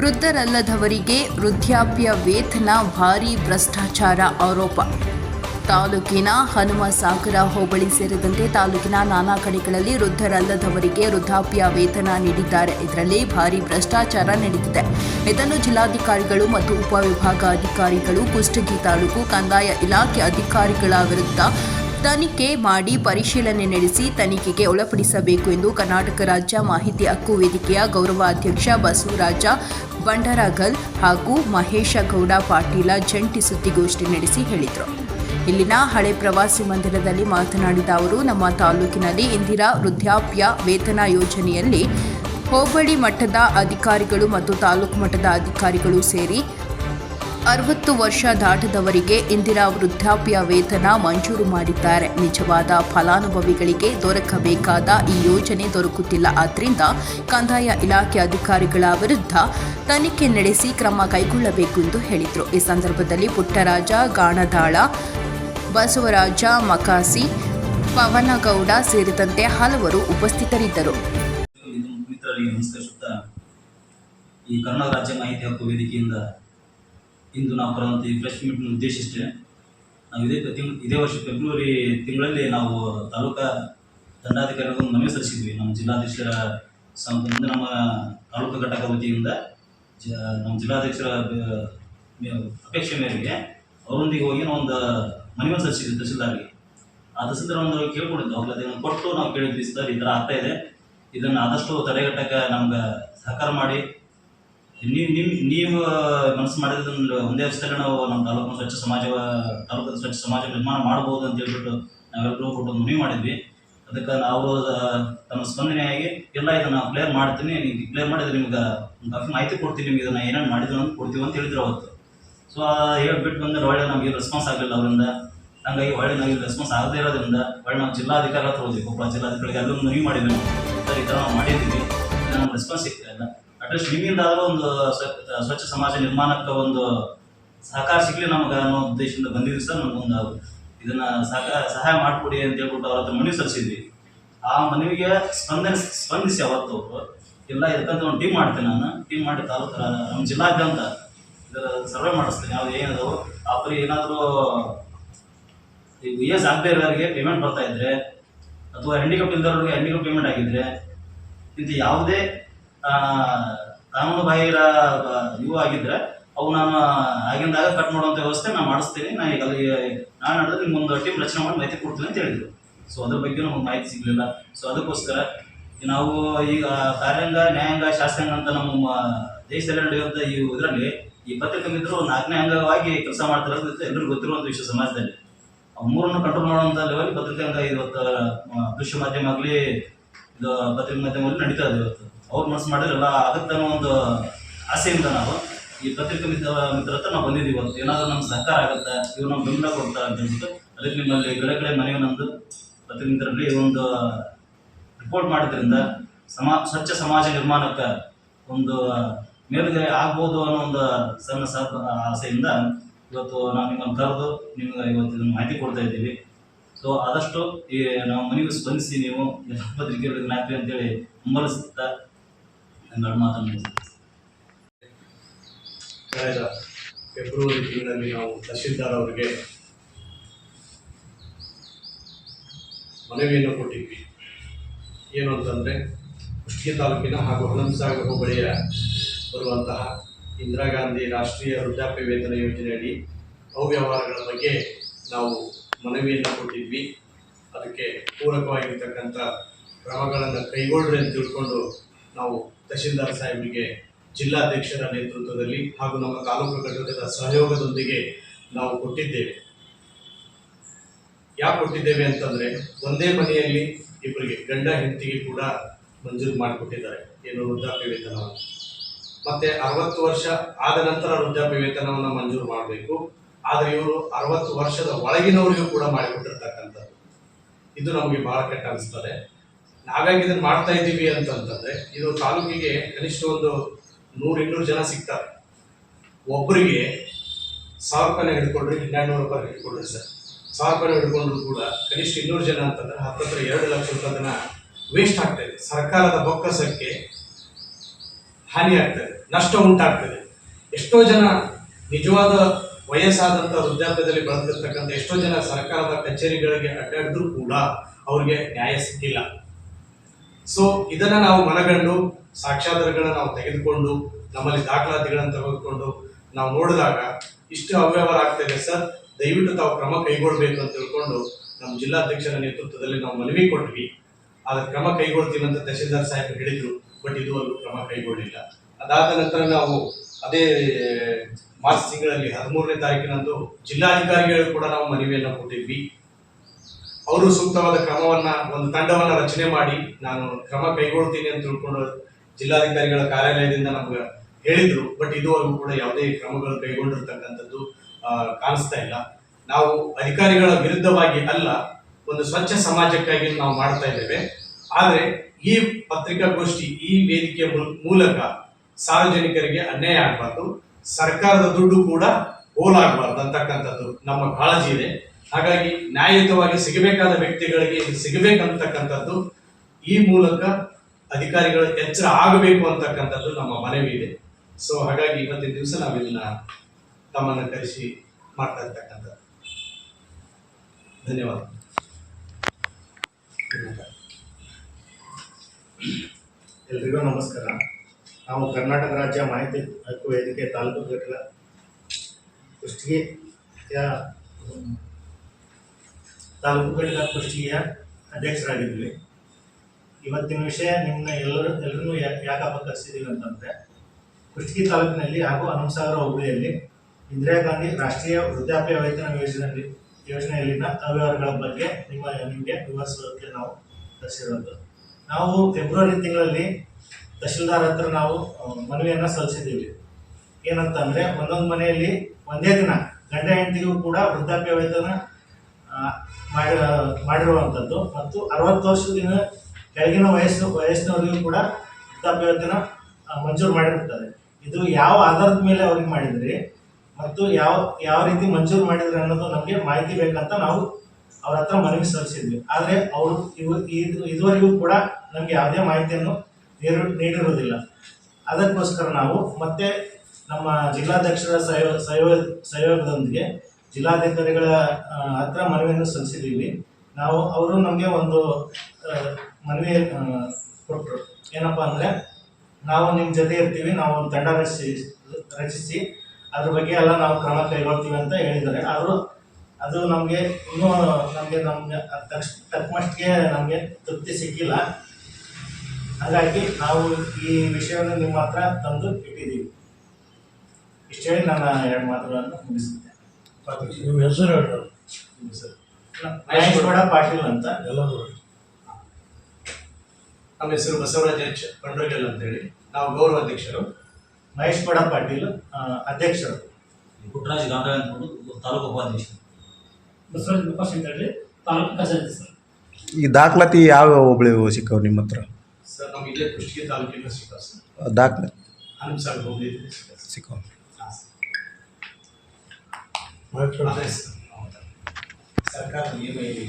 ವೃದ್ಧರಲ್ಲದವರಿಗೆ ವೃದ್ಧಾಪ್ಯ ವೇತನ, ಭಾರೀ ಭ್ರಷ್ಟಾಚಾರ ಆರೋಪ. ತಾಲೂಕಿನ ಹನುಮಸಾಗರ ಹೋಬಳಿ ಸೇರಿದಂತೆ ತಾಲೂಕಿನ ನಾನಾ ಕಡೆಗಳಲ್ಲಿ ವೃದ್ಧರಲ್ಲದವರಿಗೆ ವೃದ್ಧಾಪ್ಯ ವೇತನ ನೀಡಿದ್ದಾರೆ. ಇದರಲ್ಲಿ ಭಾರಿ ಭ್ರಷ್ಟಾಚಾರ ನಡೆದಿದೆ. ಇದನ್ನು ಜಿಲ್ಲಾಧಿಕಾರಿಗಳು ಮತ್ತು ಉಪವಿಭಾಗಾಧಿಕಾರಿಗಳು ಕುಷ್ಟಗಿ ತಾಲೂಕು ಕಂದಾಯ ಇಲಾಖೆ ಅಧಿಕಾರಿಗಳ ವಿರುದ್ಧ ತನಿಖೆ ಮಾಡಿ ಪರಿಶೀಲನೆ ನಡೆಸಿ ತನಿಖೆಗೆ ಒಳಪಡಿಸಬೇಕು ಎಂದು ಕರ್ನಾಟಕ ರಾಜ್ಯ ಮಾಹಿತಿ ಹಕ್ಕು ವೇದಿಕೆಯ ಗೌರವ ಅಧ್ಯಕ್ಷ ಬಸವರಾಜ ಬಂಡರಗಲ್ ಹಾಗೂ ಮಹೇಶ ಗೌಡ ಪಾಟೀಲ ಜಂಟಿ ಸುದ್ದಿಗೋಷ್ಠಿ ನಡೆಸಿ ಹೇಳಿದರು. ಇಲ್ಲಿನ ಹಳೆ ಪ್ರವಾಸಿ ಮಂದಿರದಲ್ಲಿ ಮಾತನಾಡಿದ ಅವರು, ನಮ್ಮ ತಾಲೂಕಿನಲ್ಲಿ ಇಂದಿರಾ ವೃದ್ಧಾಪ್ಯ ವೇತನ ಯೋಜನೆಯಲ್ಲಿ ಹೋಬಳಿ ಮಟ್ಟದ ಅಧಿಕಾರಿಗಳು ಮತ್ತು ತಾಲೂಕು ಮಟ್ಟದ ಅಧಿಕಾರಿಗಳು ಸೇರಿ ಅರವತ್ತು ವರ್ಷ ದಾಟದವರಿಗೆ ಇಂದಿರಾ ವೃದ್ಧಾಪ್ಯ ವೇತನ ಮಂಜೂರು ಮಾಡಿದ್ದಾರೆ. ನಿಜವಾದ ಫಲಾನುಭವಿಗಳಿಗೆ ದೊರಕಬೇಕಾದ ಈ ಯೋಜನೆ ದೊರಕುತ್ತಿಲ್ಲ. ಆದ್ದರಿಂದ ಕಂದಾಯ ಇಲಾಖೆ ಅಧಿಕಾರಿಗಳ ವಿರುದ್ಧ ತನಿಖೆ ನಡೆಸಿ ಕ್ರಮ ಕೈಗೊಳ್ಳಬೇಕು ಎಂದು ಹೇಳಿದರು. ಈ ಸಂದರ್ಭದಲ್ಲಿ ಪುಟ್ಟರಾಜ, ಗಾಣದಾಳ, ಬಸವರಾಜ, ಮಕಾಸಿ, ಪವನಗೌಡ ಸೇರಿದಂತೆ ಹಲವರು ಉಪಸ್ಥಿತರಿದ್ದರು. ಈ ಕರ್ನಾಟಕ ರಾಜ್ಯ ಮಾಹಿತಿ ಹಕ್ಕು ವೇದಿಕೆಯಿಂದ ಇಂದು ನಾವು ಕರೆದಂಥ ಈ ಫ್ರೆಶ್ ಮೀಟ್ನ ಉದ್ದೇಶಿಸಿದೆ ನಾವು ಇದೇ ತಿಂಗ್ ಇದೇ ವರ್ಷ ಫೆಬ್ರವರಿ ತಿಂಗಳಲ್ಲಿ ನಾವು ತಾಲೂಕಾ ದಂಡಾಧಿಕಾರಿಗಳು ಮನವಿ ಸಲ್ಲಿಸಿದ್ವಿ. ನಮ್ಮ ಜಿಲ್ಲಾಧ್ಯಕ್ಷರ ಸಂಬಂಧ ನಮ್ಮ ತಾಲೂಕು ಘಟಕ ವತಿಯಿಂದ ಜ ನಮ್ಮ ಜಿಲ್ಲಾಧ್ಯಕ್ಷರ ಅಪೇಕ್ಷೆ ಮೇರೆಗೆ ಅವರೊಂದಿಗೆ ಹೋಗಿ ನಾವು ಒಂದು ಮನವಿ ಸಲ್ಲಿಸಿದ್ವಿ ತಹಸೀಲ್ದಾರ್ಗೆ. ಆ ತಹಸೀಲ್ದಾರ್ ಒಂದು ಕೇಳ್ಕೊಂಡಿದ್ದು. ಅವ್ರಿಗೆ ಅದನ್ನು ಕೊಟ್ಟು ನಾವು ಕೇಳಿದ್ವಿ, ಸರ್, ಈ ಥರ ಆಗ್ತಾ ಇದೆ. ಇದನ್ನು ಆದಷ್ಟು ತಡೆಗಟ್ಟಕ್ಕೆ ನಮ್ಗೆ ಸಹಕಾರ ಮಾಡಿ ನೀವು ನಿಮ್ಮ ನೀವು ಮನಸ್ಸು ಮಾಡಿದ್ರೆ ಒಂದೇ ವರ್ಷದಲ್ಲಿ ನಾವು ನಮ್ಮ ತಾಲೂಕು ಸ್ವಚ್ಛ ಸಮಾಜ ತಾಲೂಕು ಸ್ವಚ್ಛ ಸಮಾಜ ನಿರ್ಮಾಣ ಮಾಡ್ಬೋದು ಅಂತ ಹೇಳ್ಬಿಟ್ಟು ನಾವೆಲ್ಲರೂ ಕೊಟ್ಟು ಮನವಿ ಮಾಡಿದ್ವಿ. ಅದಕ್ಕೆ ನಾವು ತಮ್ಮ ಸ್ಪಂದನೆಯಾಗಿ ಎಲ್ಲ ಇದನ್ನು ಕ್ಲಿಯರ್ ಮಾಡ್ತೀನಿ ನೀವು ಕ್ಲಿಯರ್ ಮಾಡಿದ್ರೆ ನಿಮ್ಗೆ ಒಂದು ಮಾಹಿತಿ ಕೊಡ್ತೀನಿ, ನಿಮ್ಗೆ ಇದನ್ನು ಏನೇನು ಮಾಡಿದ್ರು ಅಂತ ಕೊಡ್ತೀವಿ ಅಂತ ಹೇಳಿದ್ರು ಅವತ್ತು. ಸೊ ಹೇಳ್ಬಿಟ್ಟು ಬಂದರೆ ಒಳ್ಳೆ ನಮಗೆ ರೆಸ್ಪಾನ್ಸ್ ಆಗಲಿಲ್ಲ ಅವರಿಂದ. ಹಂಗಾಗಿ ಒಳ್ಳೆ ನಮಗೆ ರೆಸ್ಪಾನ್ಸ್ ಆಗದೇ ಇರೋದ್ರಿಂದ ಒಳ್ಳೆ ನಾವು ಜಿಲ್ಲಾಧಿಕಾರಿ ಹತ್ರ ಹೋದ್ವಿ ಕೊಪ್ಪಳ ಜಿಲ್ಲಾಧಿಕಾರಿಗೆ ಅಲ್ಲೊಂದು ಮನವಿ ಮಾಡಿದ್ವಿ. ಸರ್, ಈ ಥರ ನಾವು ಮಾಡಿದ್ದೀವಿ. ನಮ್ಗೆ ರೆಸ್ಪಾನ್ಸ್ ಸಿಗ್ತಾ ಇಲ್ಲ. ಅಟ್ಲೀಸ್ಟ್ ನಿಮ್ಮಿಂದ ಆದರೂ ಒಂದು ಸ್ವ- ಸ್ವಚ್ಛ ಸಮಾಜ ನಿರ್ಮಾಣಕ್ಕೆ ಒಂದು ಸಹಕಾರ ಸಿಗ್ಲಿ ನಮಗೆ ಅನ್ನೋ ಉದ್ದೇಶದಿಂದ ಬಂದಿದ್ವಿ ಸರ್. ನಮಗೊಂದು ಇದನ್ನ ಸಹಕಾರ, ಸಹಾಯ ಮಾಡಿಕೊಡಿ ಅಂತ ಹೇಳ್ಬಿಟ್ಟು ಅವ್ರ ಹತ್ರ ಮನವಿ ಸಲ್ಲಿಸಿದ್ವಿ. ಆ ಮನವಿಗೆ ಸ್ಪಂದನೆ, ಸ್ಪಂದಿಸಿ ಅವತ್ತು ಅವರು ಇಲ್ಲ, ಇದಕ್ಕಂತ ಒಂದು ಟೀಮ್ ಮಾಡ್ತೇನೆ ನಾನು. ಟೀಮ್ ಮಾಡಿ ತಾಲೂಕು ನಮ್ಮ ಜಿಲ್ಲಾದ್ಯಂತ ಇದರ ಸರ್ವೆ ಮಾಡಿಸ್ತೇನೆ. ಯಾವ್ದು ಏನದು ಪರಿ ಏನಾದರೂ ಎಸ್ ಆಗದೇ ಇರೋರಿಗೆ ಪೇಮೆಂಟ್ ಬರ್ತಾ ಇದ್ರೆ, ಅಥವಾ ಹ್ಯಾಂಡಿಕ್ಯಾಪ್ ಇಲ್ದವ್ರಿಗೆ ಹ್ಯಾಂಡಿಕ್ಯಾಪ್ ಪೇಮೆಂಟ್ ಆಗಿದ್ರೆ ಇಂಥ ಯಾವುದೇ ಕಾನೂನು ಬಾಹಿರ ಇವು ಆಗಿದ್ರೆ ಅವು ನಾನು ಆಗಿಂದಾಗ ಕಟ್ ಮಾಡುವಂಥ ವ್ಯವಸ್ಥೆ ನಾನು ಮಾಡಿಸ್ತೀನಿ. ನಾನು ಈಗ ಅಲ್ಲಿ ನಾನು ಹೇಳಿದ್ರೆ ನಿಮ್ಗೊಂದು ಟೀಮ್ ರಚನೆ ಮಾಡಿ ಮಾಹಿತಿ ಕೊಡ್ತೀನಿ ಅಂತ ಹೇಳಿದ್ರು. ಸೊ ಅದ್ರ ಬಗ್ಗೆ ನಮಗೆ ಮಾಹಿತಿ ಸಿಗಲಿಲ್ಲ. ಸೊ ಅದಕ್ಕೋಸ್ಕರ ನಾವು ಈಗ ಕಾರ್ಯಾಂಗ, ನ್ಯಾಯಾಂಗ, ಶಾಸಕಾಂಗ ಅಂತ ನಮ್ಮ ದೇಶದಲ್ಲಿ ನಡೆಯುವಂಥ ಈ ಇದರಲ್ಲಿ ಈ ಪತ್ರಿಕೆ ಮಿತ್ರರು ಒಂದು ನಾಲ್ಕನೇ ಅಂಗವಾಗಿ ಕೆಲಸ ಮಾಡ್ತಾರೆ ಎಲ್ಲರಿಗೂ ಗೊತ್ತಿರುವಂಥ ವಿಷಯ ಸಮಾಜದಲ್ಲಿ. ಮೂರನ್ನು ಕಂಟ್ರೋಲ್ ಮಾಡುವಂಥ ಲೆವೆಲ್ ಪತ್ರಿಕೆ ಅಂಗ ಇವತ್ತು ದೃಶ್ಯ ಮಾಧ್ಯಮ ಆಗಲಿ, ಇದು ಪತ್ರಿಕೆ ಮಾಧ್ಯಮದಲ್ಲಿ ನಡೀತಾ ಇದೆ ಇವತ್ತು. ಅವ್ರು ಮನಸ್ಸು ಮಾಡಿರಲ್ಲ, ಅದಕ್ಕೆ ಅನ್ನೋ ಒಂದು ಆಸೆಯಿಂದ ನಾವು ಈ ಪತ್ರಿಕಾ ಮಿತ್ರ ಮಿತ್ರ ಹತ್ರ ನಾವು ಬಂದಿದ್ದೀವಿ ಇವತ್ತು ಏನಾದರೂ ನಮ್ಮ ಸಹಕಾರ ಆಗುತ್ತೆ? ಇವ್ರು ನಮ್ಮ ಬೆಂಬಲ ಕೊಡ್ತಾರೆ ಅಂತ ಹೇಳ್ಬಿಟ್ಟು ಅದಕ್ಕೆ ನಿಮ್ಮಲ್ಲಿ ಕಡೆ ಕಡೆ ಮನೆಗೆ ನಮ್ಮದು ಪತ್ರಿಕೆ ಮಿತ್ರರಲ್ಲಿ ಒಂದು ರಿಪೋರ್ಟ್ ಮಾಡಿದ್ರಿಂದ ಸಮಾ, ಸ್ವಚ್ಛ ಸಮಾಜ ನಿರ್ಮಾಣಕ್ಕೆ ಒಂದು ಮೇಲುಗೈ ಆಗ್ಬೋದು ಅನ್ನೋ ಒಂದು ಸಣ್ಣ ಸಹ ಆಸೆಯಿಂದ ಇವತ್ತು ನಾವು ನಿಮ್ಮನ್ನು ಕರೆದು ನಿಮ್ಗೆ ಇವತ್ತು ಇದನ್ನು ಮಾಹಿತಿ ಕೊಡ್ತಾ ಇದ್ದೀವಿ. ಸೊ ಆದಷ್ಟು ಈ ನಾವು ಮನೆಗೆ ಸ್ಪಂದಿಸಿ ನೀವು ಪತ್ರಿಕೆಗಳಿಗೆ ನಾಪಿ ಅಂತೇಳಿ ಹಂಬಲಿಸುತ್ತಾ ನನ್ನ ಫೆಬ್ರವರಿ ತಿಂಗಳಲ್ಲಿ ನಾವು ತಹಶೀಲ್ದಾರ್ ಅವರಿಗೆ ಮನವಿಯನ್ನು ಕೊಟ್ಟಿದ್ವಿ. ಏನು ಅಂತಂದರೆ, ಕುಷ್ಟಗಿ ತಾಲೂಕಿನ ಹಾಗೂ ಹಣಂಸಾಗರ ಹೋಬಳಿಯ ಬರುವಂತಹ ಇಂದಿರಾ ಗಾಂಧಿ ರಾಷ್ಟ್ರೀಯ ವೃದ್ಧಾಪ್ಯ ವೇತನ ಯೋಜನೆಯಡಿ ಅವ್ಯವಹಾರಗಳ ಬಗ್ಗೆ ನಾವು ಮನವಿಯನ್ನು ಕೊಟ್ಟಿದ್ವಿ. ಅದಕ್ಕೆ ಪೂರಕವಾಗಿರ್ತಕ್ಕಂಥ ಕ್ರಮಗಳನ್ನು ಕೈಗೊಳ್ಳ್ರಿ ಅಂತ ತಿಳ್ಕೊಂಡು ನಾವು ತಹಶೀಲ್ದಾರ್ ಸಾಹೇಬರಿಗೆ ಜಿಲ್ಲಾಧ್ಯಕ್ಷರ ನೇತೃತ್ವದಲ್ಲಿ ಹಾಗೂ ನಮ್ಮ ತಾಲೂಕು ಘಟಕದ ಸಹಯೋಗದೊಂದಿಗೆ ನಾವು ಕೊಟ್ಟಿದ್ದೇವೆ. ಯಾಕೆ ಕೊಟ್ಟಿದ್ದೇವೆ ಅಂತಂದ್ರೆ ಒಂದೇ ಮನೆಯಲ್ಲಿ ಇಬ್ಬರಿಗೆ ಗಂಡ ಹೆಂಡತಿಗೆ ಕೂಡ ಮಂಜೂರು ಮಾಡಿಕೊಟ್ಟಿದ್ದಾರೆ. ಏನು ವೃದ್ಧಾಪ್ಯ ವೇತನವನ್ನು ಮತ್ತೆ ಅರವತ್ತು ವರ್ಷ ಆದ ನಂತರ ವೃದ್ಧಾಪ್ಯ ವೇತನವನ್ನು ಮಂಜೂರು ಮಾಡಬೇಕು. ಆದರೆ ಇವರು ಅರವತ್ತು ವರ್ಷದ ಒಳಗಿನವರಿಗೂ ಕೂಡ ಮಾಡಿಕೊಟ್ಟಿರ್ತಕ್ಕಂಥದ್ದು. ಇದು ನಮಗೆ ಬಹಳ ಕೆಟ್ಟ ಅನಿಸ್ತದೆ. ಹಾಗಾಗಿ ಇದನ್ನು ಮಾಡ್ತಾ ಇದ್ದೀವಿ ಅಂತಂತಂದ್ರೆ, ಇದು ತಾಲೂಕಿಗೆ ಕನಿಷ್ಠ ಒಂದು ನೂರು ಇನ್ನೂರು ಜನ ಸಿಗ್ತಾರೆ. ಒಬ್ಬರಿಗೆ ಸಾವಿರ ರೂಪಾಯಿನ ಹಿಡ್ಕೊಂಡ್ರೆ ಹನ್ನೆರಡು ನೂರು ರೂಪಾಯಿ ಹಿಡ್ಕೊಂಡ್ರೆ ಸರ್. ಸಾವಿರ ರೂಪಾಯಿ ಹಿಡ್ಕೊಂಡ್ರು ಕೂಡ ಕನಿಷ್ಠ ಇನ್ನೂರು ಜನ ಅಂತಂದ್ರೆ ಹತ್ತತ್ರ ಎರಡು ಲಕ್ಷ ರೂಪಾಯಿನ ವೇಸ್ಟ್ ಆಗ್ತಾ ಇದೆ. ಸರ್ಕಾರದ ಬೊಕ್ಕಸಕ್ಕೆ ಹಾನಿ ಆಗ್ತದೆ ನಷ್ಟ ಉಂಟಾಗ್ತದೆ ಎಷ್ಟೋ ಜನ ನಿಜವಾದ ವಯಸ್ಸಾದಂಥ ವೃದ್ಧಾಪ್ಯದಲ್ಲಿ ಬಳಸಿರ್ತಕ್ಕಂಥ ಎಷ್ಟೋ ಜನ ಸರ್ಕಾರದ ಕಚೇರಿಗಳಿಗೆ ಅಡ್ಡಾಡಿದ್ರು ಕೂಡ ಅವ್ರಿಗೆ ನ್ಯಾಯ ಸಿಕ್ಕಿಲ್ಲ. ಸೊ ಇದನ್ನ ನಾವು ಮನಗಂಡು, ಸಾಕ್ಷ್ಯಾಧಾರಗಳನ್ನ ನಾವು ತೆಗೆದುಕೊಂಡು, ನಮ್ಮಲ್ಲಿ ದಾಖಲಾತಿಗಳನ್ನು ತೆಗೆದುಕೊಂಡು ನಾವು ನೋಡಿದಾಗ ಇಷ್ಟು ಅವ್ಯವಹಾರ ಆಗ್ತಿದೆ ಸರ್. ದಯವಿಟ್ಟು ತಾವು ಕ್ರಮ ಕೈಗೊಳ್ಬೇಕು ಅಂತ ತಿಳ್ಕೊಂಡು ನಮ್ಮ ಜಿಲ್ಲಾಧ್ಯಕ್ಷರ ನೇತೃತ್ವದಲ್ಲಿ ನಾವು ಮನವಿ ಕೊಟ್ವಿ. ಆದ್ರೆ ಕ್ರಮ ಕೈಗೊಳ್ತೀವಿ ಅಂತ ತಹಸೀಲ್ದಾರ್ ಸಾಹೇಬ್ ಹೇಳಿದ್ರು. ಬಟ್ ಇದುವರೆಗೂ ಕ್ರಮ ಕೈಗೊಳ್ಳಿಲ್ಲ. ಅದಾದ ನಂತರ ನಾವು ಅದೇ ಮಾರ್ಚ್ ತಿಂಗಳಲ್ಲಿ ಹದಿಮೂರನೇ ತಾರೀಕಿನಂದು ಜಿಲ್ಲಾಧಿಕಾರಿಗಳು ಕೂಡ ನಾವು ಮನವಿಯನ್ನು ಕೊಟ್ಟಿದ್ವಿ. ಅವರು ಸೂಕ್ತವಾದ ಕ್ರಮವನ್ನ, ಒಂದು ತಂಡವನ್ನ ರಚನೆ ಮಾಡಿ ನಾನು ಕ್ರಮ ಕೈಗೊಳ್ತೀನಿ ಅಂತ ತಿಳ್ಕೊಂಡು ಜಿಲ್ಲಾಧಿಕಾರಿಗಳ ಕಾರ್ಯಾಲಯದಿಂದ ನಮ್ಗೆ ಹೇಳಿದ್ರು. ಬಟ್ ಇದುವರೆಗೂ ಕೂಡ ಯಾವುದೇ ಕ್ರಮಗಳು ಕೈಗೊಂಡಿರ್ತಕ್ಕಂಥದ್ದು ಕಾಣಿಸ್ತಾ ಇಲ್ಲ. ನಾವು ಅಧಿಕಾರಿಗಳ ವಿರುದ್ಧವಾಗಿ ಅಲ್ಲ, ಒಂದು ಸ್ವಚ್ಛ ಸಮಾಜಕ್ಕಾಗಿ ನಾವು ಮಾಡ್ತಾ ಇದ್ದೇವೆ. ಆದರೆ ಈ ಪತ್ರಿಕಾಗೋಷ್ಠಿ, ಈ ವೇದಿಕೆಯ ಮೂಲಕ ಸಾರ್ವಜನಿಕರಿಗೆ ಅನ್ಯಾಯ ಆಗಬಾರ್ದು. ಸರ್ಕಾರದ ದುಡ್ಡು ಕೂಡ ಹೋಲಾಗಬಾರ್ದು ಅಂತಕ್ಕಂಥದ್ದು ನಮ್ಮ ಕಾಳಜಿ ಇದೆ. ಹಾಗಾಗಿ ನ್ಯಾಯಯುತವಾಗಿ ಸಿಗಬೇಕಾದ ವ್ಯಕ್ತಿಗಳಿಗೆ ಸಿಗಬೇಕಂತಕ್ಕಂಥದ್ದು ಈ ಮೂಲಕ ಅಧಿಕಾರಿಗಳು ಎಚ್ಚರ ಆಗಬೇಕು ಅಂತಕ್ಕಂಥದ್ದು ನಮ್ಮ ಮನವಿ ಇದೆ. ಸೊ ಹಾಗಾಗಿ ಇವತ್ತಿನ ದಿವಸ ನಾವಿಲ್ಲ ತಮ್ಮನ್ನು ಕರೆಸಿ ಮಾಡ್ತಾ ಇರ್ತಕ್ಕಂಥದ್ದು. ಧನ್ಯವಾದ. ಎಲ್ರಿಗೂ ನಮಸ್ಕಾರ. ನಾವು ಕರ್ನಾಟಕ ರಾಜ್ಯ ಮಾಹಿತಿ ಹಕ್ಕು ವೇದಿಕೆ ತಾಲೂಕು ಘಟಕ ಕುಷ್ಟಗಿಯ ಹ್ಮ್, ತಾಲೂಕು ಘಟಕ ಕುಷ್ಟಿಯ ಅಧ್ಯಕ್ಷರಾಗಿದ್ವಿ. ಇವತ್ತಿನ ವಿಷಯ ನಿಮ್ಮನ್ನ ಎಲ್ಲರೂ ಎಲ್ಲರನ್ನೂ ಯಾ- ಯಾಕಪ್ಪ ಕರೆಸಿದ್ದೀವಿ ಅಂತಂದರೆ, ಕುಷ್ಟಗಿ ತಾಲೂಕಿನಲ್ಲಿ ಹಾಗೂ ಹನುಮಸಾಗರ ಹೋಬಳಿಯಲ್ಲಿ ಇಂದಿರಾ ಗಾಂಧಿ ರಾಷ್ಟ್ರೀಯ ವೃದ್ಧಾಪ್ಯ ವೇತನ ಯೋಜನೆಯಲ್ಲಿ ಯೋಜನೆಯಲ್ಲಿನ ಅವ್ಯವಹಾರಗಳ ಬಗ್ಗೆ ನಿಮ್ಮ ನಿಮಗೆ ವಿವರಿಸೋದಕ್ಕೆ ನಾವು ಕರೆಸಿರೋದು ನಾವು ಫೆಬ್ರವರಿ ತಿಂಗಳಲ್ಲಿ ತಹಶೀಲ್ದಾರ್ ಹತ್ರ ನಾವು ಮನವಿಯನ್ನು ಸಲ್ಲಿಸಿದ್ದೀವಿ. ಏನಂತಂದರೆ, ಒಂದೊಂದು ಮನೆಯಲ್ಲಿ ಒಂದೇ ದಿನ ಗಂಡ ಹೆಂಡತಿಗೂ ಕೂಡ ವೃದ್ಧಾಪ್ಯ ವೇತನ ಮಾಡಿ ಮಾಡಿರುವಂಥದ್ದು. ಮತ್ತು ಅರವತ್ತು ವರ್ಷದಿಂದ ಕೆಳಗಿನ ವಯಸ್ಸು, ವಯಸ್ಸಿನವರಿಗೂ ಕೂಡ ವೃದ್ಧಾಪ್ಯವೇತನ ಮಂಜೂರು ಮಾಡಿರ್ತಾರೆ. ಇದು ಯಾವ ಆಧಾರದ ಮೇಲೆ ಅವ್ರಿಗೆ ಮಾಡಿದ್ರಿ? ಮತ್ತು ಯಾವ ಯಾವ ರೀತಿ ಮಂಜೂರು ಮಾಡಿದ್ರಿ ಅನ್ನೋದು ನಮಗೆ ಮಾಹಿತಿ ಬೇಕಂತ ನಾವು ಅವ್ರ ಹತ್ರ ಮನವಿ ಸಲ್ಲಿಸಿದ್ವಿ. ಆದರೆ ಅವರು ಇವು, ಇದು, ಇದುವರೆಗೂ ಕೂಡ ನಮಗೆ ಯಾವುದೇ ಮಾಹಿತಿಯನ್ನು ನೀರು, ನೀಡಿರುವುದಿಲ್ಲ. ಅದಕ್ಕೋಸ್ಕರ ನಾವು ಮತ್ತೆ ನಮ್ಮ ಜಿಲ್ಲಾಧ್ಯಕ್ಷರ ಸಹಯೋಗ ಸಹಯೋಗ ಸಹಯೋಗದೊಂದಿಗೆ ಜಿಲ್ಲಾಧಿಕಾರಿಗಳ ಹತ್ರ ಮನವಿಯನ್ನು ಸಲ್ಲಿಸಿದ್ದೀವಿ. ನಾವು, ಅವರು ನಮಗೆ ಒಂದು ಮನವಿ ಕೊಟ್ಟರು ಏನಪ್ಪ ಅಂದರೆ, ನಾವು ನಿಮ್ಮ ಜೊತೆ ಇರ್ತೀವಿ, ನಾವು ಒಂದು ತಂಡ ರಚಿಸಿ ರಚಿಸಿ, ಅದ್ರ ಬಗ್ಗೆ ಎಲ್ಲ ನಾವು ಕ್ರಮ ಕೈಗೊಳ್ತೀವಿ ಅಂತ ಹೇಳಿದ್ದಾರೆ. ಅವರು ಅದು ನಮಗೆ ಇನ್ನೂ, ನಮಗೆ ನಮಗೆ ತಕ್ಷ ತಕ್ಕಮಟ್ಟಿಗೆ ನಮಗೆ ತೃಪ್ತಿ ಸಿಕ್ಕಿಲ್ಲ. ಹಾಗಾಗಿ ನಾವು ಈ ವಿಷಯವನ್ನು ನಿಮ್ಮ ಹತ್ರ ತಂದು ಇಟ್ಟಿದ್ದೀವಿ. ಇಷ್ಟೇ ನನ್ನ ಎರಡು ಮಾತುಗಳನ್ನು ಮುಗಿಸುತ್ತೇನೆ. ನಿಮ್ಮ ಹೆಸರು ಸರ್ ಮಹೇಶ್ಗೌಡ ಪಾಟೀಲ್ ಅಂತ. ಎಲ್ಲರೂ ನಮ್ಮ ಹೆಸರು ಬಸವರಾಜ್ ಎಚ್ ಪಂಡ್ರಗಲ್ ಅಂತೇಳಿ. ನಾವು ಗೌರವ ಅಧ್ಯಕ್ಷರು. ಮಹೇಶ್ಗೌಡ ಪಾಟೀಲ್ ಅಧ್ಯಕ್ಷರು. ಪುಟ್ಟರಾಜ್ ಗಾಂಧಿ ಅಂದ್ಕೊಂಡು ತಾಲೂಕು ಉಪಾಧ್ಯಕ್ಷ ಬಸವರಾಜ್ ವಿಕಾಸ್ ಅಂತ ಹೇಳಿ ತಾಲೂಕು ಖಜಾಂಚಿ ಸರ್. ಈ ದಾಖಲಾತಿ ಯಾವ ಹೋಬಳಿ ಸಿಕ್ಕವ್ರು ನಿಮ್ಮ ಹತ್ರ? ಸರ್ ನಮ್ಗೆ ಇಲ್ಲೇ ಕುಷ್ಟಗಿ ತಾಲೂಕಿನ ಸಿಕ್ಕ ಸರ್. ದಾಖಲೆ ಹನುಮ ಸಾಗರ ಹೋಬಳಿ ಸಿಕ್ಕವು ಮಾಹಿತಿ ಅದೇ ಸರ್ ಹೌದಾ. ಸರ್ಕಾರ ನಿಯಮ ಏನಿದೆ